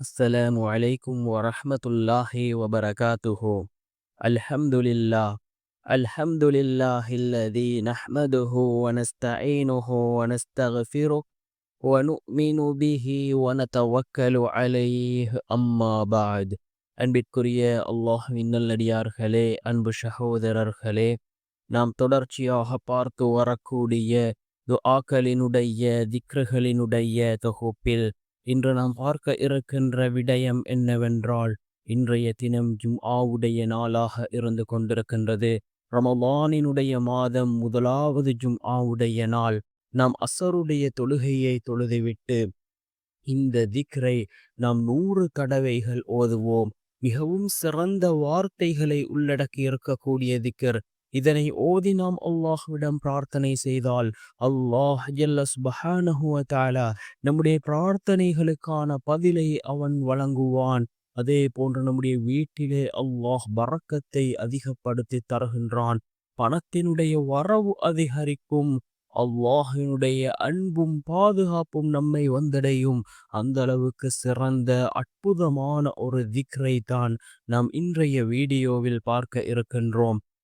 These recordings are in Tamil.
السلام عليكم ورحمة الله وبركاته الحمد لله الحمد لله الذي نحمده ونستعينه ونستغفره ونؤمن به ونتوكل عليه أما بعد அன்பிற்குரிய அல்லாஹ்வின் நல்லடியார்களே அன்பு சகோதரர்களே நாம் தொடர்ச்சியாக பார்த்து வரக்கூடிய துஆக்களினுடைய திக்ருகளினுடைய தொகுப்பில் இன்று நாம் பார்க்க இருக்கின்ற விடயம் என்னவென்றால் இன்றைய தினம் ஜும் ஆவுடைய நாளாக இருந்து கொண்டிருக்கின்றது. ரமலானினுடைய மாதம் முதலாவது ஜும் ஆவுடைய நாள். நாம் அசருடைய தொழுகையை தொழுதுவிட்டு இந்த திக்ரை நாம் நூறு கடவைகள் ஓதுவோம். மிகவும் சிறந்த வார்த்தைகளை உள்ளடக்கி இருக்கக்கூடிய திக்கர் இதனை ஓதி நாம் அல்லாஹ்விடம் பிரார்த்தனை செய்தால் அல்லாஹ் தாலா நம்முடைய பிரார்த்தனைகளுக்கான பதிலை அவன் வழங்குவான். அதே போன்று நம்முடைய வீட்டிலே அல்லாஹ் பறக்கத்தை அதிகப்படுத்தி தருகின்றான். பணத்தினுடைய வரவு அதிகரிக்கும். அல்லாஹினுடைய அன்பும் பாதுகாப்பும் நம்மை வந்தடையும். அந்த அளவுக்கு சிறந்த அற்புதமான ஒரு திக்ரை தான் நாம் இன்றைய வீடியோவில் பார்க்க இருக்கின்றோம்.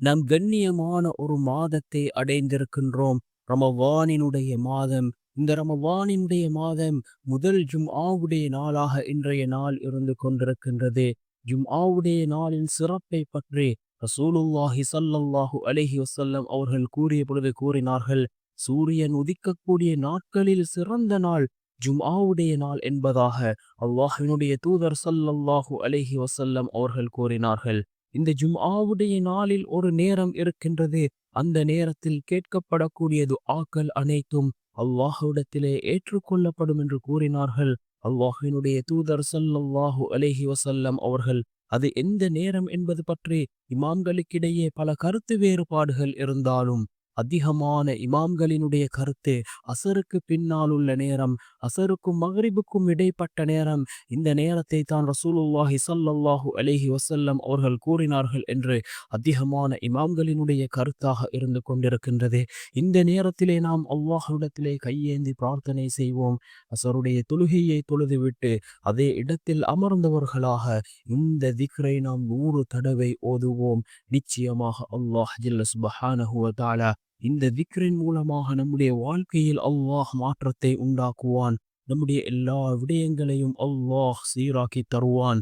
நம் கண்ணியமான ஒரு மாதத்தை அடைந்திருக்கின்றோம். ரமவானினுடைய மாதம். இந்த ரமவானினுடைய மாதம் முதல் ஜும் ஆவுடைய நாளாக இன்றைய நாள் இருந்து கொண்டிருக்கின்றது. ஜும் ஆவுடைய நாளின் சிறப்பை பற்றி ரசூலுல்லாஹி சல்லல்லாஹு அலஹி வசல்லம் அவர்கள் கூறிய பொழுது கூறினார்கள். சூரியன் உதிக்கக்கூடிய நாட்களில் சிறந்த நாள் ஜும்ஆவுடைய நாள் என்பதாக அல்லாஹினுடைய தூதர் சல்லல்லாஹு அலஹி வசல்லம் அவர்கள் கூறினார்கள். இந்த ஜும்ஆவுடைய நாளில் ஒரு நேரம் இருக்கின்றது. அந்த நேரத்தில் கேட்கப்படக்கூடியது ஆக்கள் அனைத்தும் அல்லாஹுடத்திலே ஏற்றுக்கொள்ளப்படும் என்று கூறினார்கள். அல்லாஹினுடைய தூதர் சல்லாஹு அலேஹி வசல்லம் அவர்கள் அது எந்த நேரம் என்பது பற்றி இமாம்களுக்கிடையே பல கருத்து வேறுபாடுகள் இருந்தாலும் அதிகமான இமாம்களினுடைய கருத்து அசருக்கு பின்னால் உள்ள நேரம் அசருக்கும் மகரிபுக்கும் இடைப்பட்ட நேரம் இந்த நேரத்தை தான் ரசூலுல்லாஹி சல்லல்லாஹு அலிஹி வசல்லம் அவர்கள் கூறினார்கள் என்று அதிகமான இமாம்களினுடைய கருத்தாக இருந்து கொண்டிருக்கின்றது. இந்த நேரத்திலே நாம் அல்லாஹுடத்திலே கையேந்தி பிரார்த்தனை செய்வோம். அசருடைய தொழுகையை தொழுதுவிட்டு அதே இடத்தில் அமர்ந்தவர்களாக இந்த திக்ரை நாம் நூறு தடவை ஓதுவோம். நிச்சயமாக அல்லாஹ் ஜில்ல சுபஹானஹுவ தாலா இந்த விக்ரின் மூலமாக நம்முடைய வாழ்க்கையில் அல்லாஹ் மாற்றத்தை உண்டாக்குவான். நம்முடைய எல்லா விடயங்களையும் அல்லாஹ் சீராக்கி தருவான்.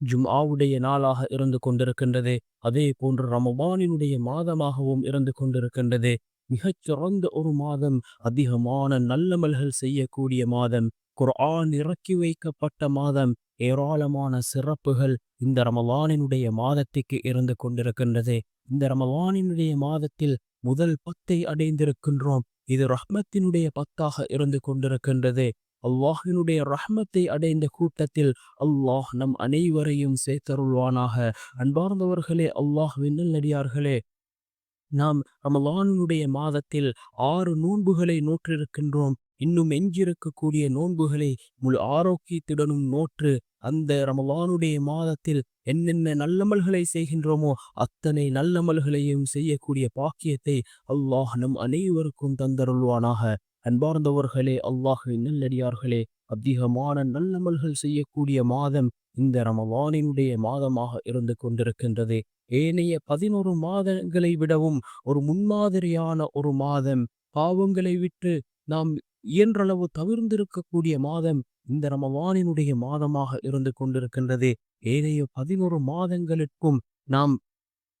ஜும்ஆவுடைய நாளாக இருந்து கொண்டிருக்கின்றது. அதே போன்று ரமபானினுடைய மாதமாகவும் இருந்து கொண்டிருக்கின்றது. மிகச்சிறந்த ஒரு மாதம் அதிகமான நல்லமல்கள் செய்யக்கூடிய மாதம் குர்ஆன் இறக்கி வைக்கப்பட்ட மாதம் ஏராளமான சிறப்புகள் இந்த ரமலானினுடைய மாதத்துக்கு இருந்து கொண்டிருக்கின்றது. இந்த ரமலானினுடைய மாதத்தில் முதல் பத்தை அடைந்திருக்கின்றோம். இது ரஹ்மத்தினுடைய பத்தாக இருந்து கொண்டிருக்கின்றது. அல்லாஹினுடைய ரஹ்மத்தை அடைந்த கூட்டத்தில் அல்லாஹ் நம் அனைவரையும் சேர்த்தருள்வானாக. அன்பார்ந்தவர்களே அல்லாஹ் விண்ணல் நாம் ரமலானுடைய மாதத்தில் ஆறு நோன்புகளை நோற்றிருக்கின்றோம். இன்னும் எஞ்சிருக்கக்கூடிய நோன்புகளை முழு ஆரோக்கியத்துடனும் நோற்று அந்த ரமலானுடைய மாதத்தில் என்னென்ன நல்லமல்களை செய்கின்றோமோ அத்தனை நல்லமல்களையும் செய்யக்கூடிய பாக்கியத்தை அல்லாஹ் நம் அனைவருக்கும் தந்தருள்வானாக. அன்பார்ந்தவர்களே அல்லாஹின் நல்லடியார்களே அதிகமான நல்லமல்கள் செய்யக்கூடிய மாதம் இந்த ரமவானினுடைய மாதமாக இருந்து கொண்டிருக்கின்றது. ஏனைய பதினொரு மாதங்களை விடவும் ஒரு முன்மாதிரியான ஒரு மாதம். பாவங்களை விட்டு நாம் இயன்றளவு தவிர்ந்திருக்கக்கூடிய மாதம் இந்த ரமவானினுடைய மாதமாக இருந்து கொண்டிருக்கின்றது. ஏனைய பதினோரு மாதங்களுக்கும் நாம்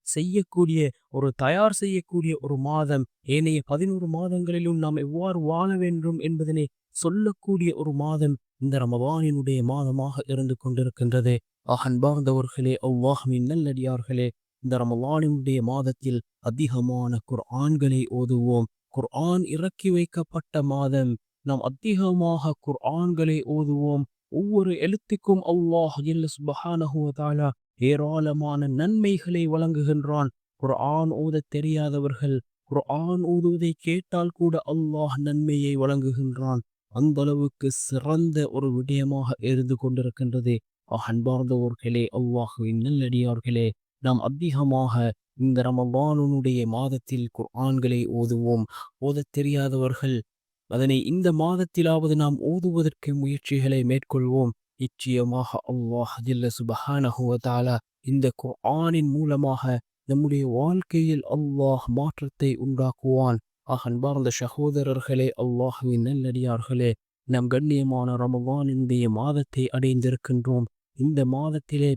செய்யக்கூடிய ஒரு தயார் செய்யக்கூடிய ஒரு மாதம். ஏனைய பதினோரு மாதங்களிலும் நாம் எவ்வாறு வாழ வேண்டும் என்பதனை சொல்லக்கூடிய ஒரு மாதம் இந்த ரமவானினுடைய மாதமாக இருந்து கொண்டிருக்கின்றது. அகன்பார்ந்தவர்களே அவ்வாகமின் நல்லடியார்களே இந்த ரமவானினுடைய மாதத்தில் அதிகமான குர்ஆன்களை ஓதுவோம். குர்ஆன் இறக்கி வைக்கப்பட்ட மாதம் நாம் அதிகமாக குர்ஆன்களை ஓதுவோம். ஒவ்வொரு எழுத்துக்கும் அல்லாஹ் சுபஹானஹுவதாலா ஏராளமான நன்மைகளை வழங்குகின்றான். குர்ஆன் ஓத தெரியாதவர்கள் குர்ஆன் ஓதுவதை கேட்டால் கூட அல்லாஹ் நன்மையை வழங்குகின்றான். அந்த அளவுக்கு சிறந்த ஒரு விடயமாக இருந்து கொண்டிருக்கின்றது. அன்பார்ந்தவர்களே அல்லாஹுவின் நல்லடியார்களே நாம் அதிகமாக இந்த ரமபானுடைய மாதத்தில் குர்ஆன்களை ஓதுவோம். ஓதத் தெரியாதவர்கள் அதனை இந்த மாதத்திலாவது நாம் ஓதுவதற்கு முயற்சிகளை மேற்கொள்வோம். நிச்சயமாக அல்லாஹ் ஜல்ல இந்த குர்ஆனின் மூலமாக நம்முடைய வாழ்க்கையில் அல்லாஹ் மாற்றத்தை உண்டாக்குவான். ஆக அன்பார்ந்த சகோதரர்களே அல்லாஹுவின் நல்லடியார்களே நம் கண்ணியமான ரமவானினுடைய மாதத்தை அடைந்திருக்கின்றோம். இந்த மாதத்திலே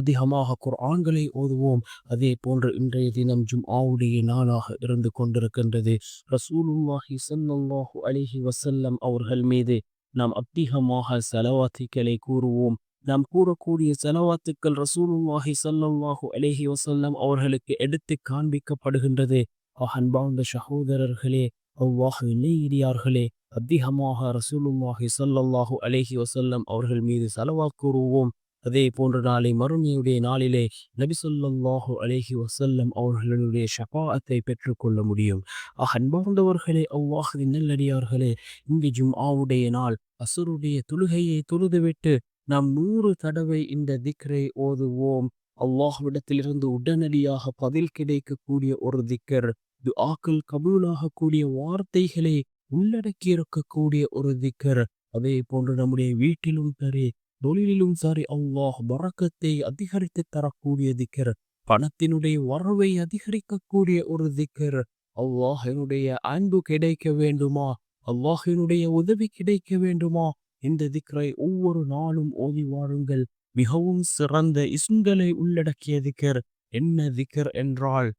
அதிகமாக குர்ஆன்களை ஓதுவோம். அதே போன்று இன்றைய தினம் ஜும்ஆவுடைய நாளாக இருந்து கொண்டிருக்கின்றது. ரசூலுல்லாஹி ஸல்லல்லாஹு அலிஹி வசல்லம் அவர்கள் மீது நாம் அதிகமாக செலவாத்துக்களை கூறுவோம். நாம் கூறக்கூடிய செலவாத்துக்கள் ரசூலுல்லாஹி ஸல்லல்லாஹு அலிஹி வசல்லம் அவர்களுக்கு எடுத்து காண்பிக்கப்படுகின்றது. அன்பார்ந்த சகோதரர்களே அவ்வாஹ் நெய்தியார்களே அதிகமாக ரசூலுல்லாஹி ஸல்லல்லாஹு அலேஹி வசல்லம் அவர்கள் மீது செலவா கூறுவோம். அதே போன்ற நாளை மறுமையுடைய நாளிலே நபி அலேஹி வசல்லம் அவர்களுடைய ஷபாத்தை பெற்றுக்கொள்ள முடியும். ஆக அன்பார்ந்தவர்களே அல்லாஹ்வின் நல்லடியார்களே இங்கு ஜும் ஆவுடைய நாள். அசுருடைய தொழுகையை தொழுதுவிட்டு நாம் நூறு தடவை இந்த திக்ரை ஓதுவோம். அல்லாஹ்விடத்திலிருந்து உடனடியாக பதில் கிடைக்கக்கூடிய ஒரு திக்கர் துஆக்கள் கபூலாகக்கூடிய வார்த்தைகளை உள்ளடக்கி இருக்கக்கூடிய ஒரு திக்கர். அதே போன்று நம்முடைய வீட்டிலும் சரி தொழிலிலும் சரி அல்லாஹ் பறக்கத்தை அதிகரித்து தரக்கூடிய திக்கர் பணத்தினுடைய வரவை அதிகரிக்கக்கூடிய ஒரு திக்கர். அல்லாஹினுடைய அன்பு கிடைக்க வேண்டுமா? அல்லாஹினுடைய உதவி கிடைக்க வேண்டுமா? இந்த திக்கரை ஒவ்வொரு நாளும் ஓதி வாருங்கள். மிகவும் சிறந்த இசுங்களை உள்ளடக்கிய திக்கர். என்ன திக்கர் என்றால்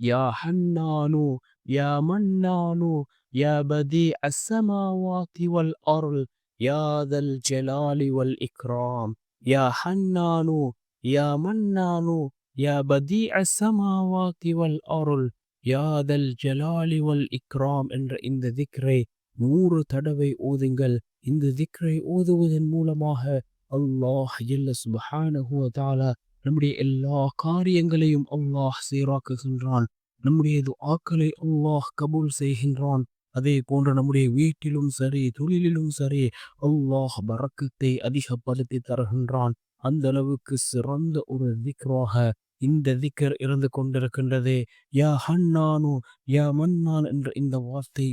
யா ஹன்னானு யா மன்னானு யா பதி அஸ்ஸமாவாதி வல் அருள் يا ذا الجلال والإكرام يا حنان يا منان يا بديع السماوات والأرض يا ذا الجلال والإكرام என்ற இந்த திக்ரை நூறு தடவை ஓதுங்கள் இந்த திக்ரை ஓதுவதன் மூலமாக அல்லாஹ் ஜல்ல சுபஹானஹு வ தஆலா நம்முடைய எல்லா காரியங்களையும் அல்லாஹ் சீராக்குகின்றான் நம்முடைய துஆக்களை அல்லாஹ் கபூல் செய்கின்றான் அதே போன்று நம்முடைய வீட்டிலும் சரி தொழிலிலும் சரி அல்லாஹ் பறக்கத்தை அதிகப்படுத்தி தருகின்றான். அந்த அளவுக்கு சிறந்த ஒரு திக்ராக இந்த திக்கர் இருந்து கொண்டிருக்கின்றது. யா ஹன்னானு யா மன்னான் என்ற இந்த வார்த்தை